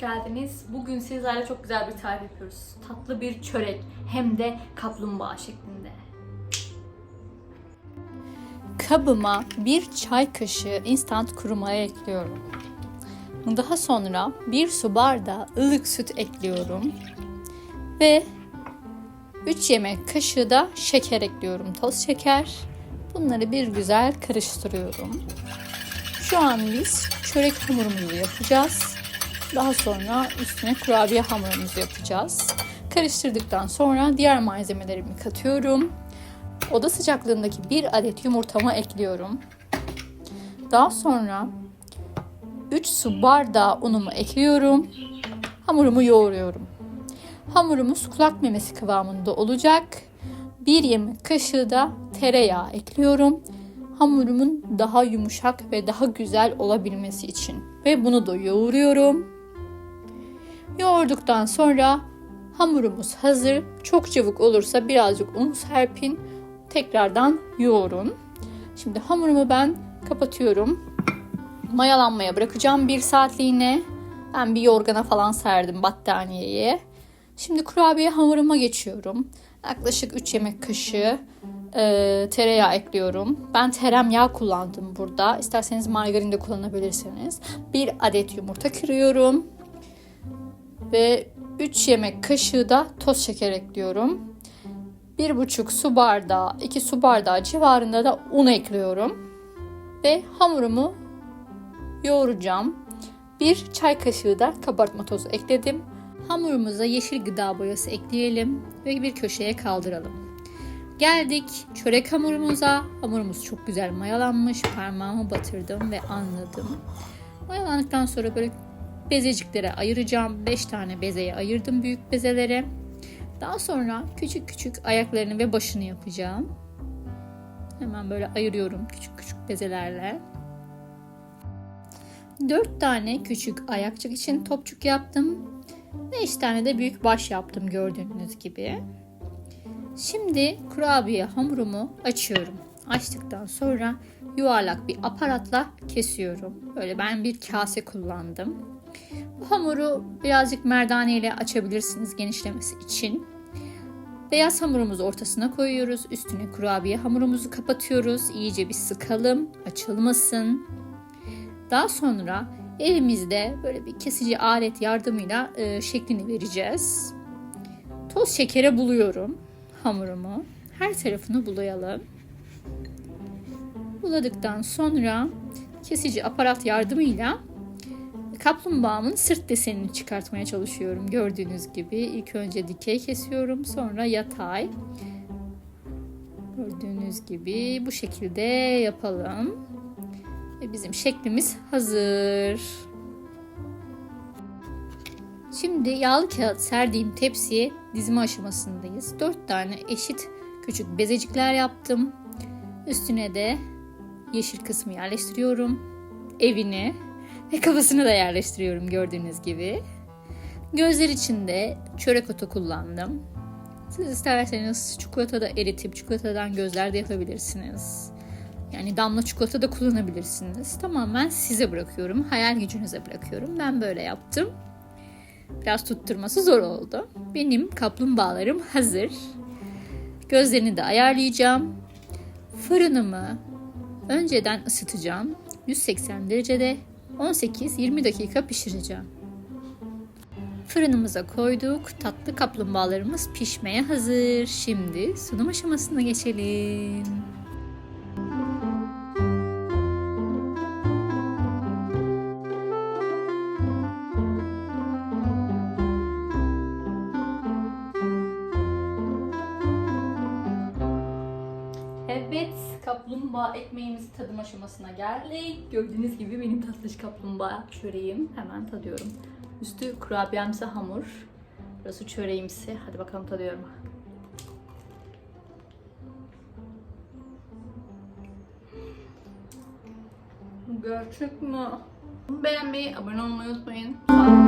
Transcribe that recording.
geldiniz. Bugün sizlerle çok güzel bir tarif yapıyoruz. Tatlı bir çörek hem de kaplumbağa şeklinde. Kabıma bir çay kaşığı instant kuru maya ekliyorum. Daha sonra bir su bardağı ılık süt ekliyorum. Ve 3 yemek kaşığı da şeker ekliyorum. Toz şeker. Bunları bir güzel karıştırıyorum. Şu an biz çörek hamurumuzu yapacağız. Daha sonra üstüne kurabiye hamurumuzu yapacağız. Karıştırdıktan sonra diğer malzemelerimi katıyorum. Oda sıcaklığındaki bir adet yumurtamı ekliyorum. Daha sonra 3 su bardağı unumu ekliyorum. Hamurumu yoğuruyorum. Hamurumuz kulak memesi kıvamında olacak. Bir yemek kaşığı da tereyağı ekliyorum. Hamurumun daha yumuşak ve daha güzel olabilmesi için. Ve bunu da yoğuruyorum. Yoğurduktan sonra hamurumuz hazır. Çok çabuk olursa birazcık un serpin. Tekrardan yoğurun. Şimdi hamurumu ben kapatıyorum. Mayalanmaya bırakacağım bir saatliğine. Ben bir yorgana falan serdim battaniyeye. Şimdi kurabiye hamuruma geçiyorum. Yaklaşık 3 yemek kaşığı e, tereyağı ekliyorum. Ben teremyağı kullandım burada. İsterseniz margarin de kullanabilirsiniz. Bir adet yumurta kırıyorum. Ve 3 yemek kaşığı da toz şeker ekliyorum. 1,5 su bardağı, 2 su bardağı civarında da un ekliyorum. Ve hamurumu yoğuracağım. Bir çay kaşığı da kabartma tozu ekledim. Hamurumuza yeşil gıda boyası ekleyelim ve bir köşeye kaldıralım. Geldik çörek hamurumuza. Hamurumuz çok güzel mayalanmış. Parmağımı batırdım ve anladım. Mayalandıktan sonra böyle bezeciklere ayıracağım. 5 tane bezeye ayırdım büyük bezelere. Daha sonra küçük küçük ayaklarını ve başını yapacağım. Hemen böyle ayırıyorum küçük küçük bezelerle. 4 tane küçük ayakçık için topçuk yaptım. 5 tane de büyük baş yaptım gördüğünüz gibi. Şimdi kurabiye hamurumu açıyorum. Açtıktan sonra yuvarlak bir aparatla kesiyorum. Böyle ben bir kase kullandım. Bu hamuru birazcık merdane ile açabilirsiniz genişlemesi için. Beyaz hamurumuzu ortasına koyuyoruz. Üstüne kurabiye hamurumuzu kapatıyoruz. İyice bir sıkalım, açılmasın. Daha sonra elimizde böyle bir kesici alet yardımıyla e, şeklini vereceğiz. Toz şekere buluyorum hamurumu. Her tarafını bulayalım. Buladıktan sonra kesici aparat yardımıyla kaplumbağamın sırt desenini çıkartmaya çalışıyorum. Gördüğünüz gibi ilk önce dikey kesiyorum sonra yatay. Gördüğünüz gibi bu şekilde yapalım. Ve bizim şeklimiz hazır. Şimdi yağlı kağıt serdiğim tepsiye dizme aşamasındayız. 4 tane eşit küçük bezecikler yaptım. Üstüne de yeşil kısmı yerleştiriyorum. Evini ve kafasını da yerleştiriyorum gördüğünüz gibi. Gözler için de çörek otu kullandım. Siz isterseniz çikolata da eritip çikolatadan gözler de yapabilirsiniz. Yani damla çikolata da kullanabilirsiniz. Tamamen size bırakıyorum. Hayal gücünüze bırakıyorum. Ben böyle yaptım. Biraz tutturması zor oldu. Benim kaplumbağalarım hazır. Gözlerini de ayarlayacağım. Fırınımı önceden ısıtacağım. 180 derecede 18-20 dakika pişireceğim. Fırınımıza koyduk. Tatlı kaplumbağalarımız pişmeye hazır. Şimdi sunum aşamasına geçelim. Kaplumbağa ekmeğimiz tadım aşamasına geldik. Gördüğünüz gibi benim tatlış kaplumbağa çöreğim. Hemen tadıyorum. Üstü kurabiyemsi hamur. Burası çöreğimsi. Hadi bakalım tadıyorum. Gerçek mi? Beğenmeyi, abone olmayı unutmayın. Sağ.